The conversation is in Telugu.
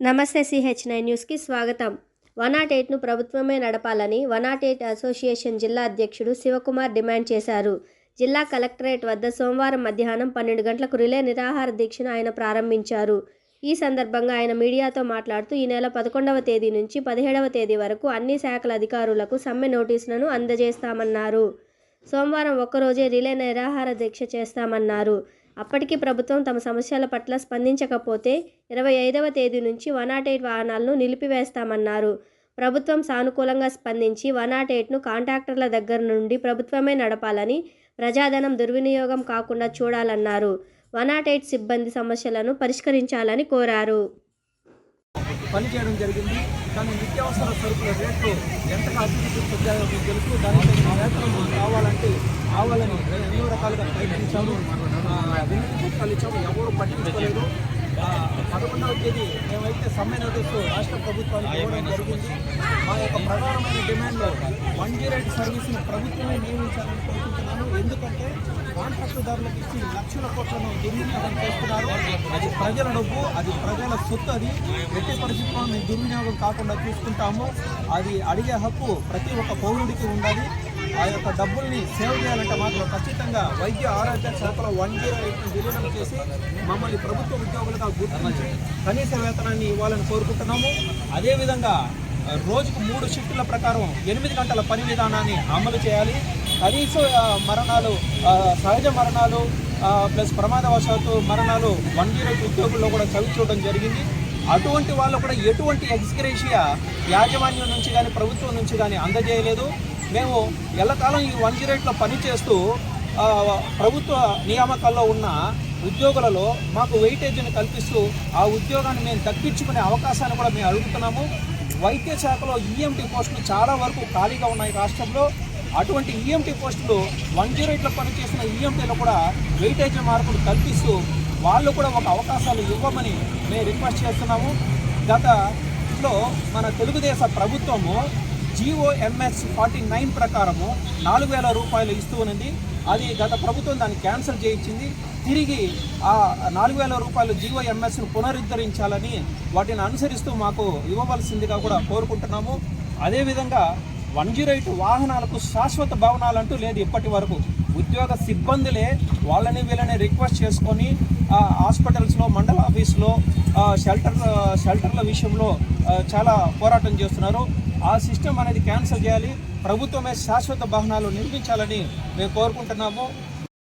నమస్తే సిహెచ్ నైన్ న్యూస్కి స్వాగతం. వన్ నాట్ ఎయిట్ను ప్రభుత్వమే నడపాలని వన్ నాట్ ఎయిట్ అసోసియేషన్ జిల్లా అధ్యక్షుడు శివకుమార్ డిమాండ్ చేశారు. జిల్లా కలెక్టరేట్ వద్ద సోమవారం మధ్యాహ్నం పన్నెండు గంటలకు రిలే నిరాహార దీక్షను ఆయన ప్రారంభించారు. ఈ సందర్భంగా ఆయన మీడియాతో మాట్లాడుతూ ఈ నెల పదకొండవ తేదీ నుంచి పదిహేడవ తేదీ వరకు అన్ని శాఖల అధికారులకు సమ్మె నోటీసులను అందజేస్తామన్నారు. సోమవారం ఒక్కరోజే రిలే నిరాహార దీక్ష చేస్తామన్నారు. అప్పటికి ప్రభుత్వం తమ సమస్యల పట్ల స్పందించకపోతే ఇరవై ఐదవ తేదీ నుంచి వన్ నాట్ ఎయిట్ వాహనాలను నిలిపివేస్తామన్నారు. ప్రభుత్వం సానుకూలంగా స్పందించి వన్ నాట్ ఎయిట్ను కాంట్రాక్టర్ల దగ్గర నుండి ప్రభుత్వమే నడపాలని ప్రజాధనం దుర్వినియోగం కాకుండా చూడాలన్నారు. వన్ నాట్ ఎయిట్ సిబ్బంది సమస్యలను పరిష్కరించాలని కోరారు. పని చేయడం జరిగింది. కానీ నిత్యావసర సరుకుల రేట్లు ఎంతగా అభివృద్ధి చెందాయో మీకు తెలుసు. దానికి కావాలంటే కావాలని ఎన్నో రకాలుగా ప్రయత్నించాము ఆ, వినతి పత్రాలు ఇచ్చాము ఎవరు పట్టించుకోలేదు. పదకొండవ తేదీ మేమైతే సమ్మె నోటీసు రాష్ట్ర ప్రభుత్వానికి ఇవ్వడం జరిగింది. మా యొక్క ప్రధానమైన డిమాండ్లో వన్ జీరో ఎయిట్ సర్వీస్ని ప్రభుత్వమే నియమించాలని కోరుకుంటున్నాను. ఎందుకంటే కాంట్రాక్టుదారులకు ఇచ్చి లక్షల కోట్లను దుర్వినియోగం చేస్తున్నారు. అది ప్రజల డబ్బు అది ప్రజల సొత్తు అది ఎట్టి పరిస్థితుల్లో మేము దుర్వినియోగం కాకుండా చూసుకుంటాము. అది అడిగే హక్కు ప్రతి ఒక్క పౌరుడికి ఉండాలి. ఆ యొక్క డబ్బుల్ని సేవ్ చేయాలంటే మాత్రం ఖచ్చితంగా వైద్య ఆరోగ్య శాఖలో వన్ జీరో ఎయిట్ని విలీనం చేసి మమ్మల్ని ప్రభుత్వ ఉద్యోగులుగా గుర్తించి కనీస వేతనాన్ని ఇవ్వాలని కోరుకుంటున్నాము. అదేవిధంగా రోజుకు మూడు షిఫ్టుల ప్రకారం ఎనిమిది గంటల పని విధానాన్ని అమలు చేయాలి. కనీస మరణాలు సహజ మరణాలు ప్లస్ ప్రమాదవశాత్తు మరణాలు వన్ జీరో ఎయిట్ ఉద్యోగుల్లో కూడా చవి చూడడం జరిగింది. అటువంటి వాళ్ళు కూడా ఎటువంటి ఎక్స్గ్రేషియా యాజమాన్యం నుంచి కానీ ప్రభుత్వం నుంచి కానీ అందజేయలేదు. మేము ఎల్లకాలం ఈ వన్ జీరో ఎయిట్లో పనిచేస్తూ ప్రభుత్వ నియామకాల్లో ఉన్న ఉద్యోగులలో మాకు వెయిటేజీని కల్పిస్తూ ఆ ఉద్యోగాన్ని మేము తప్పించుకునే అవకాశాన్ని కూడా మేము అడుగుతున్నాము. వైద్య శాఖలో ఈఎంటీ పోస్టులు చాలా వరకు ఖాళీగా ఉన్నాయి రాష్ట్రంలో. అటువంటి ఈఎంటీ పోస్టులు వన్ జీరో ఎయిట్లో పనిచేసిన ఈఎంటీలో కూడా వెయిటేజీ మార్పులు కల్పిస్తూ వాళ్ళు కూడా ఒక అవకాశాలు ఇవ్వమని మేము రిక్వెస్ట్ చేస్తున్నాము. గతలో మన తెలుగుదేశ ప్రభుత్వము జిఓఎంఎస్ ఫార్టీ నైన్ ప్రకారము నాలుగు వేల రూపాయలు ఇస్తూ ఉన్నది అది గత ప్రభుత్వం దాన్ని క్యాన్సిల్ చేయించింది. తిరిగి ఆ నాలుగు వేల రూపాయలు జిఓఎంఎస్ను పునరుద్ధరించాలని వాటిని అనుసరిస్తూ మాకు ఇవ్వవలసిందిగా కూడా కోరుకుంటున్నాము. అదేవిధంగా వన్ జీరో ఎయిట్ వాహనాలకు శాశ్వత భవనాలంటూ లేదు ఇప్పటి వరకు. ఉద్యోగ సిబ్బందులే వాళ్ళని వీళ్ళని రిక్వెస్ట్ చేసుకొని హాస్పిటల్స్లో మండల ఆఫీస్లో షెల్టర్ షెల్టర్ల విషయంలో చాలా పోరాటం చేస్తున్నారు. ఆ సిస్టమ్ అనేది క్యాన్సిల్ చేయాలి. ప్రభుత్వమే శాశ్వత భవనాలు నిర్మించాలని మేము కోరుకుంటున్నాము.